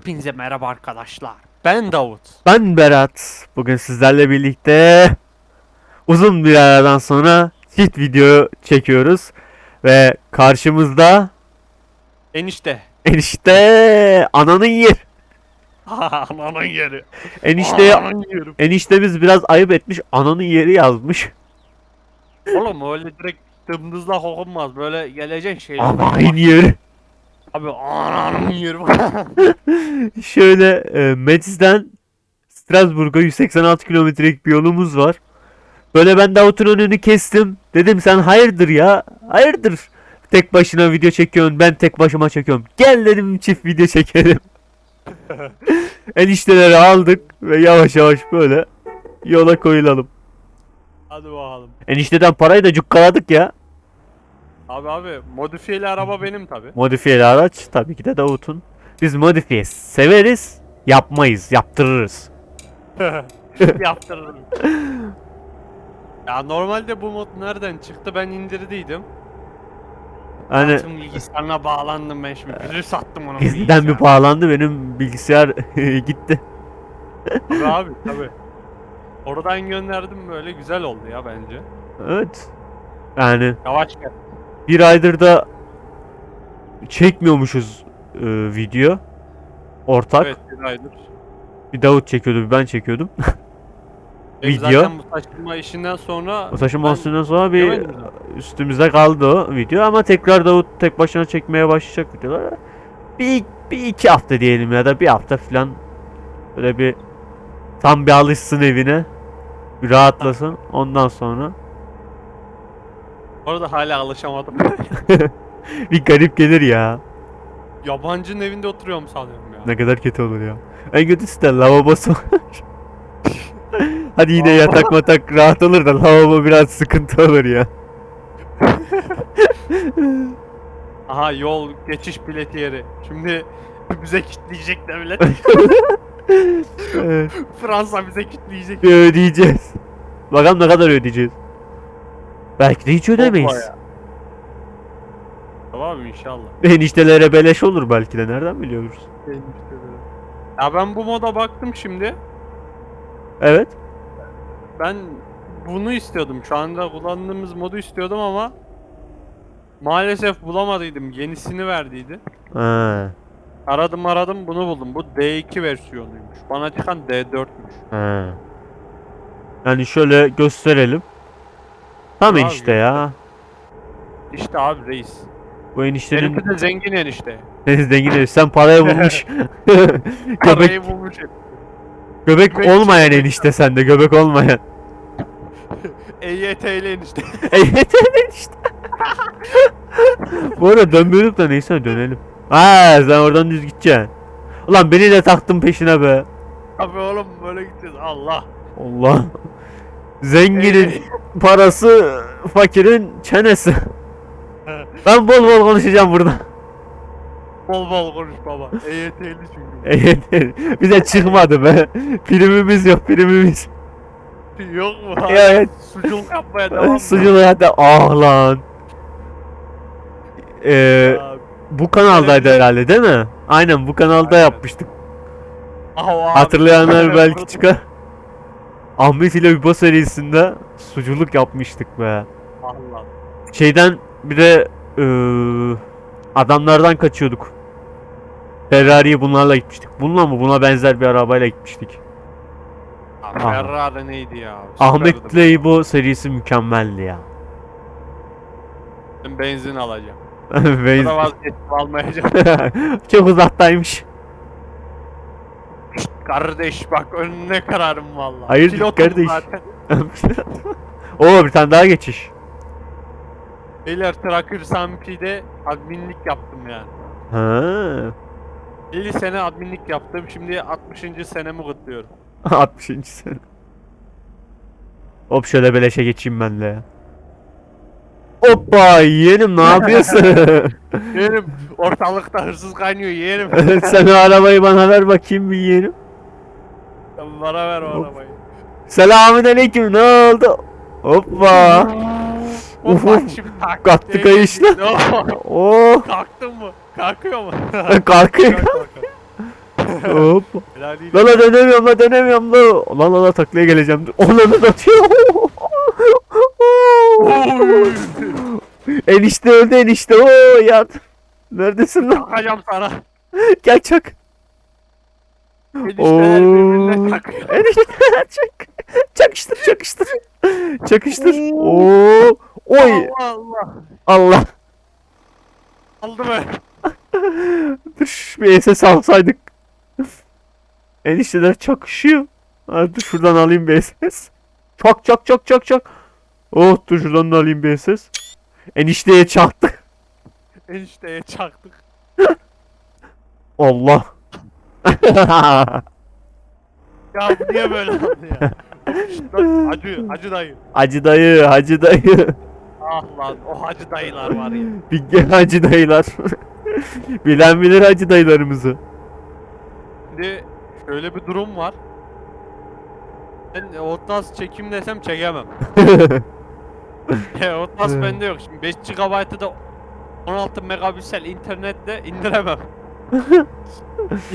Hepinize merhaba arkadaşlar. Ben Davut. Ben Berat. Bugün sizlerle birlikte uzun bir aradan sonra çift video çekiyoruz. Ve karşımızda Enişte. enişte ananın yer. Ananın yeri. Enişte Ananın yeri. eniştemiz biraz ayıp etmiş. Ananın yeri yazmış. Oğlum öyle direkt dımdızlak okunmaz. Böyle geleceksin şey. Ananın yeri. Abi ananın yeri. Şöyle e, Metz'den Strasbourg'a 186 kilometrelik bir yolumuz var. Böyle ben Davut'un önünü kestim. Dedim sen hayırdır ya? Hayırdır? Tek başına video çekiyorsun ben tek başıma çekiyorum. Gel dedim çift video çekelim. Enişteleri aldık ve yavaş yavaş böyle yola koyulalım. Hadi bakalım. Enişteden parayı da cukkaladık ya. Abi abi modifiyeli araba benim tabi. Modifiyeli araç tabii ki de Davut'un. Biz modifiye severiz, yapmayız, yaptırırız. Yaptırırım. ya normalde bu mod nereden çıktı ben indirdiydim. Hani Tüm bilgisayarına bağlandım ben şimdi. Bir sattım onu. Gizliden bir bağlandı benim bilgisayar gitti. Tabii abi tabi. Oradan gönderdim böyle güzel oldu ya bence. Evet. Yani Yavaş gel. Bir aydır da çekmiyormuşuz e, video. Ortak. Evet bir aydır. Bir Davut çekiyordu, bir ben çekiyordum. Benim Video. Zaten bu taşınma işinden sonra O taşınma üstünden sonra bir üstümüzde kaldı o video ama tekrar Davut tek başına çekmeye başlayacak videolar. Bir, bir iki hafta diyelim ya da bir hafta falan böyle bir tam bir alışsın evine. Bir rahatlasın. Ondan sonra Orada hala alışamadım. bir garip gelir ya. Yabancının evinde oturuyorum sanıyorum ya. Ne kadar kötü olur ya. En kötüsü de lavabosu var. Hadi yine yatak matak rahat olur da lavabo biraz sıkıntı olur ya. Aha yol geçiş bileti yeri. Şimdi bize kitleyecek devlet. Evet, Fransa bize kitleyecek. bir ödeyeceğiz. Bakalım ne kadar ödeyeceğiz. Belki de hiç ödemeyiz. Tamam inşallah. Eniştelere beleş olur belki de nereden biliyoruz. Ya ben bu moda baktım şimdi. Evet. Ben bunu istiyordum. Şu anda kullandığımız modu istiyordum ama maalesef bulamadıydım. Yenisini verdiydi. Ha, Aradım aradım bunu buldum. Bu D2 versiyonuymuş. Bana çıkan D4'müş. ha. Yani şöyle gösterelim. Tam Abi, enişte ya. İşte abi reis. Bu eniştenin Benimki de zengin enişte. zengin herif. Sen parayı bulmuş. göbek, Parayı bulmuş göbek göbek olmayan enişte sende göbek olmayan. EYT'li enişte. Evet enişte. Bu arada dönmüyorduk da neyse dönelim. Ha sen oradan düz gideceksin. Ulan beni de taktın peşine be. Abi oğlum böyle gideceğiz. Allah. Allah. Zenginin Ey- parası fakirin çenesi. Ben bol bol konuşacağım burada. Bol bol konuş baba. EYT'li çünkü. Evet, Bize çıkmadı be. Primimiz yok primimiz. Yok mu? Evet. Suculuk yapmaya devam mı? Suculuğa hatta ah lan. Ee, Abi. bu kanaldaydı herhalde değil mi? Aynen bu kanalda Aynen. yapmıştık. Abi. Hatırlayanlar belki çıkar. Ahmet ile Übo serisinde suculuk yapmıştık be. Allah. Şeyden bir de eee, adamlardan kaçıyorduk. Ferrari'ye bunlarla gitmiştik. Bununla mı? Buna benzer bir arabayla gitmiştik. Abi Aha. Ferrari neydi ya? Ahmet Süperdi ile İbo serisi mükemmeldi ya. Ben benzin alacağım. Ya da vazgeçtim almayacağım. Çok uzaktaymış. Kardeş bak önüne kararım valla. Hayırdır Pilotum kardeş? Zaten. Oo bir tane daha geçiş. Beyler Tracker Sampi'de adminlik yaptım yani. Ha. 50 sene adminlik yaptım. Şimdi 60. senemi kutluyorum. 60. sene. Hop şöyle beleşe geçeyim ben de ya. Hoppa yeğenim ne yapıyorsun? Yeğenim ortalıkta hırsız kaynıyor yeğenim. Sen o arabayı bana ver bakayım bir yeğenim. Bana ver o arabayı. Selamün aleyküm ne oldu? Hoppa. Uf, uf. tak. Kalktı kayışla. Oh Kalktın mı? Kalkıyor mu? kalkıyor. Hop. La la dönemiyorum la dönemiyorum la. Lan la la taklaya geleceğim. Onları da atıyor. Enişte öldü enişte. Oo yardım. Neredesin lan? Takacağım sana. Gel çak. Enişteler birbirine takıyor. Enişte çak. Çakıştır çakıştır. Çakıştır. Oo. Oy. Allah Allah. Allah. Aldı mı? Dur bir SS alsaydık. Enişteler çakışıyor. Ha, dur şuradan alayım bir SS. Çak çak çak çak çak. Oh dur şuradan da alayım bir SS. Enişteye çaktık. Enişteye çaktık. Allah. Ya bu niye böyle oldu ya? Lan Hacı, hacı dayı. Hacı dayı, hacı dayı. Ah lan o hacı dayılar var ya. Bir hacı dayılar. Bilen bilir hacı dayılarımızı. Şimdi şöyle bir durum var. Ben Outlast çekim desem çekemem. Outlast Evet. bende yok. Şimdi 5 GB'ı da 16 megapiksel internetle indiremem.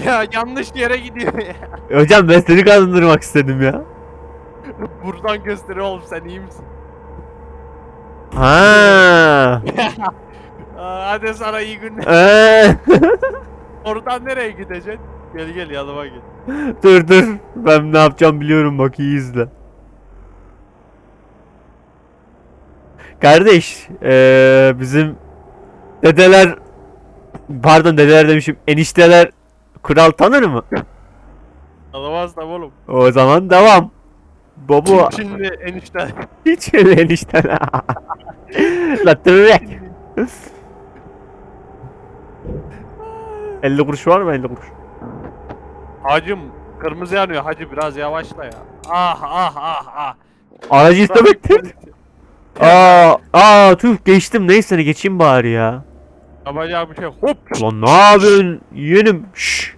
Ya yanlış yere gidiyor ya. Hocam ben seni kandırmak istedim ya. Buradan gösteriyor oğlum sen iyi misin? Ha. Aa, hadi sana iyi günler. Ee. Oradan nereye gideceksin? Gel gel yanıma gel. dur dur. Ben ne yapacağım biliyorum bak iyi izle. Kardeş, eee, bizim dedeler pardon dedeler demişim enişteler kural tanır mı? Alamaz da oğlum. O zaman devam. Baba Şimdi enişte. hiç öyle enişteler. La tırrek. 50 kuruş var mı 50 kuruş? Hacım kırmızı yanıyor hacı biraz yavaşla ya. Ah ah ah ah. Aracı istemektir. Aa, aa tüh geçtim neyse geçeyim bari ya. Yapacağı bir şey hop. Lan ne yapıyorsun yeğenim? Şşş.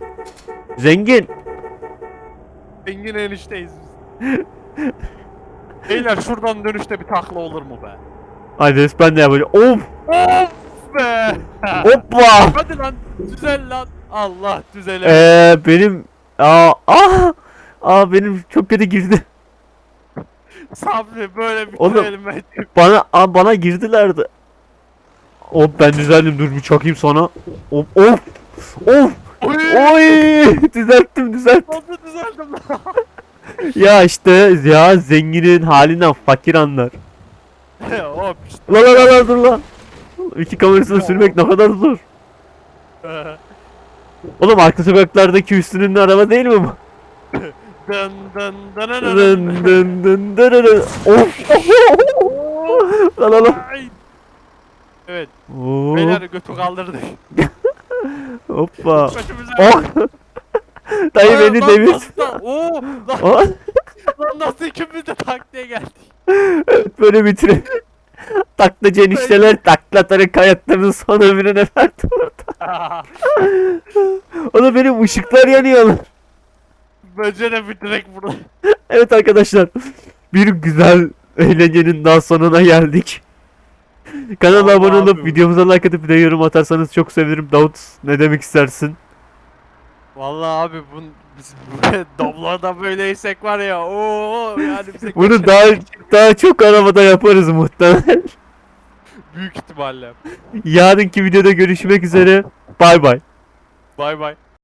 Zengin. Zengin enişteyiz biz. Beyler şuradan dönüşte bir takla olur mu be? Hadi ben de yapacağım. Of Of be. hoppa. Hadi lan düzel lan. Allah düzele. Ee, benim aa aa aa benim çok kötü girdi. Sabri böyle bir Oğlum. Bana aa, bana girdilerdi. Hop ben düzeldim dur bir çakayım sana. Of of of. Oy. Düzelttim düzelttim. Nasıl düzeldim lan? Ya işte ya zenginin halinden fakir anlar. hop işte. La la la la dur lan. İki kamerasını sürmek ne kadar zor. Oğlum arka sokaklardaki üstünün araba değil mi bu? Dın dın dın dın Dın dın dın dın dın. La la la. Ay. Evet Oo, beyler götü kaldırdık. Hoppa. Başımıza. Oh. Dayı beni lan devir. nasıl da- Oo, lan, Oh. lan nasıl ikimiz de taktiğe geldik. Evet, böyle bitirelim. Taklacı enişteler taklatarak hayatlarının son ömrüne verdi orada. Oğlum benim ışıklar yanıyor lan. Bence de bitirek burada. Evet arkadaşlar. Bir güzel eğlencenin daha sonuna geldik. Kanala abone olup abi. videomuza like atıp bir de yorum atarsanız çok sevinirim. Davut ne demek istersin? Vallahi abi bu biz doblarda böyleysek var ya. Oo yani bize Bunu daha daha çok arabada yaparız muhtemelen. büyük ihtimalle. Yarınki videoda görüşmek üzere. Bay bay. Bay bay.